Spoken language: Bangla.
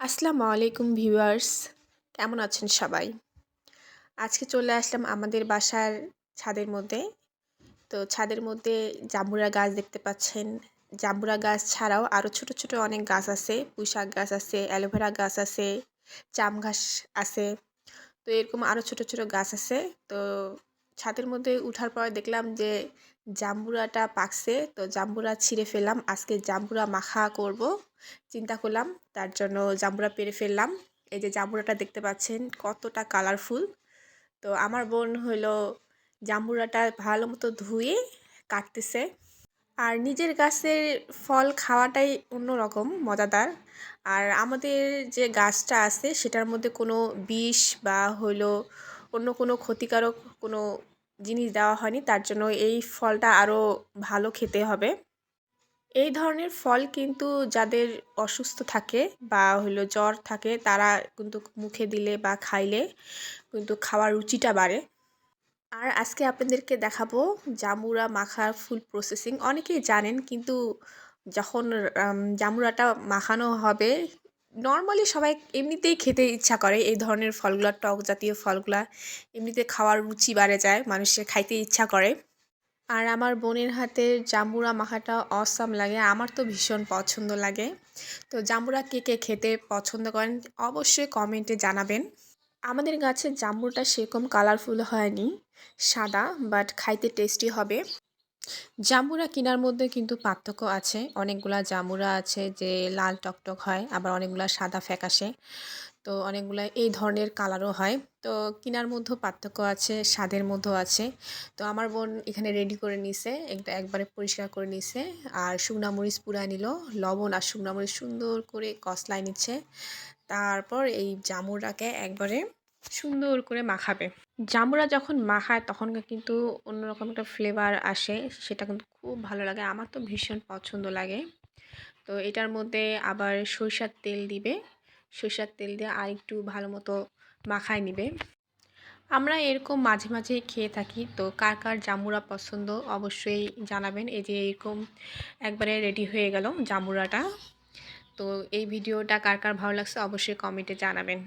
আসসালামু আলাইকুম ভিউয়ার্স। কেমন আছেন সবাই? আজকে চলে আসলাম আমাদের বাসার ছাদের মধ্যে। তো ছাদের মধ্যে জাম্বুরা গাছ দেখতে পাচ্ছেন। জাম্বুরা গাছ ছাড়াও আরও ছোট ছোট অনেক গাছ আছে। পুঁইশাক গাছ আছে, অ্যালোভেরা গাছ আছে চাম ঘাস আছে। তো এরকম আরও ছোট ছোট গাছ আছে। তো ছাদের মধ্যে উঠার পর দেখলাম যে জাম্বুরাটা পাকছে, তো জাম্বুরা ছিঁড়ে ফেললাম। আজকে জাম্বুরা মাখা করব, চিন্তা করলাম, তার জন্য জাম্বুরা পেরে ফেললাম। এই যে জাম্বুরাটা দেখতে পাচ্ছেন, কতটা কালারফুল তো আমার বোন হলো জাম্বুরাটা ভালো মতো ধুয়ে কাটতেছে। আর নিজের গাছের ফল খাওয়াটাই অন্যরকম, মজাদার। আর আমাদের যে গাছটা আছে, সেটার মধ্যে কোনো বিষ বা হলো অন্য কোনো ক্ষতিকারক কোনো জিনিস দেওয়া হয়নি, তার জন্য এই ফলটা আরও ভালো খেতে হবে। এই ধরনের ফল কিন্তু যাদের অসুস্থ থাকে বা হলো জ্বর থাকে, তারা কিন্তু মুখে দিলে বা খাইলে কিন্তু খাওয়ার রুচিটা বাড়ে। আর আজকে আপনাদেরকে দেখাবো জামুরা মাখার ফুল প্রসেসিং অনেকেই জানেন, কিন্তু যখন জামুরাটা মাখানো হবে নর্মালি সবাই এমনিতেই খেতে ইচ্ছা করে এই ধরনের ফলগুলো, টক জাতীয় ফলগুলা। এমনিতে খাওয়ার রুচি বাড়ে যায়, মানুষের খাইতে ইচ্ছা করে। আর আমার বোনের হাতের জাম্বুরা মাখাটা অসাম লাগে, আমার তো ভীষণ পছন্দ লাগে। তো জাম্বুরা কে কে খেতে পছন্দ করেন অবশ্যই কমেন্টে জানাবেন। আমাদের গাছের জাম্বুরটা সেরকম কালারফুল হয়নি, সাদা বাট খাইতে টেস্টি হবে। জাম্বুরা কেনার মধ্যে কিন্তু পার্থক্য আছে। অনেকগুলা জাম্বুরা আছে যে লাল টকটক হয়, আবার অনেকগুলা সাদা ফ্যাকাশে। তো অনেকগুলো এই ধরনের কালারও হয়। তো কেনার মধ্যেও পার্থক্য আছে, স্বাদের মধ্যেও আছে। তো আমার বোন এখানে রেডি করে নিছে, একটা একবারে পরিষ্কার করে নিছে। আর শুকনা মরিচ পুরা নিল, লবণ আর শুকনা মরিচ সুন্দর করে কসলাই নিচ্ছে। তারপর এই জামুরাকে একবারে সুন্দর করে মাখাবে। জামুরা যখন মাখায়, তখন কিন্তু অন্যরকম একটা ফ্লেভার আসে। সেটা কিন্তু খুব ভালো লাগে। আমার তো ভীষণ পছন্দ লাগে। তো এটার মধ্যে আবার সরিষার তেল দিবে। সরিষার তেল দিয়ে আর একটু ভালো মতো মাখায় নিবে। আমরা এরকম মাঝে মাঝে খেয়ে থাকি। তো কার কার জামুরা পছন্দ অবশ্যই জানাবেন। এই যে এরকম একবারে রেডি হয়ে গেল জামুরাটা। তো এই ভিডিওটা কার কার ভালো লাগছে অবশ্যই কমেন্টে জানাবেন।